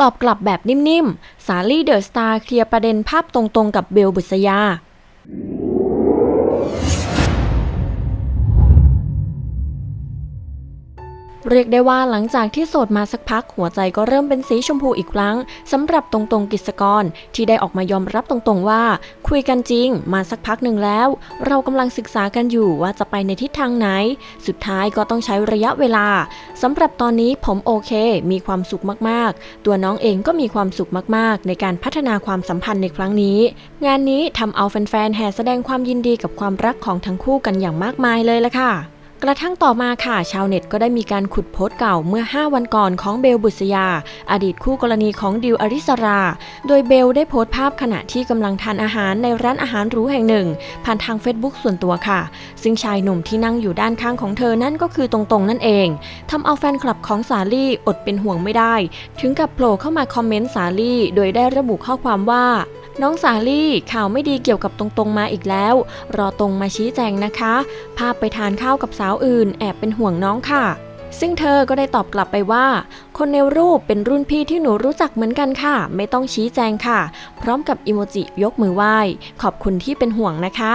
ตอบกลับแบบนิ่มๆ สาลี่เดอะสตาร์เคลียร์ประเด็นภาพตรงๆกับเบลบุษยา เรียกได้ว่าหลังจากที่โสดมาสักพักหัวใจก็เริ่มเป็นสีชมพูอีกครั้งสำหรับตรงๆกิจกร ที่ได้ออกมายอมรับตรงๆว่า คุยกันจริง มาสักพักหนึ่งแล้ว เรากำลังศึกษากันอยู่ว่าจะไปในทิศทางไหน สุดท้ายก็ต้องใช้ระยะเวลาสำหรับตอนนี้ผมโอเค มีความสุขมากๆ ตัวน้องเองก็มีความสุขมากๆ ในการพัฒนาความสัมพันธ์ในครั้งนี้ งานนี้ทำเอาแฟนๆแห่แสดงความยินดีกับความรักของทั้งคู่กันอย่างมากมายเลยละค่ะ กระทั่งต่อมาค่ะ ชาวเน็ตก็ได้มีการขุดโพสต์เก่าเมื่อ 5 วันก่อนของเบลบุษยา อดีตคู่กรณีของดิวอริสรา โดยเบลได้โพสต์ภาพขณะที่กำลังทานอาหารในร้านอาหารหรูแห่งหนึ่ง ผ่านทาง Facebook ส่วนตัวค่ะ ซึ่งชายหนุ่มที่นั่งอยู่ด้านข้างของเธอนั่นก็คือตรงๆนั่นเองทำเอาแฟนคลับของสาลี่อดเป็นห่วงไม่ได้ ถึงกับโผล่เข้ามาคอมเมนต์สาลี่ โดยได้ระบุข้อความว่า น้องสาลี่ข่าวไม่ดีเกี่ยวกับตรงๆมาอีกแล้ว รอตรงมาชี้แจงนะคะ ภาพไปทานข้าวกับสาวอื่น แอบเป็นห่วงน้องค่ะ ซึ่งเธอก็ได้ตอบกลับไปว่า คนในรูปเป็นรุ่นพี่ที่หนูรู้จักเหมือนกันค่ะ ไม่ต้องชี้แจงค่ะ พร้อมกับอิโมจิยกมือไหว้ ขอบคุณที่เป็นห่วงนะคะ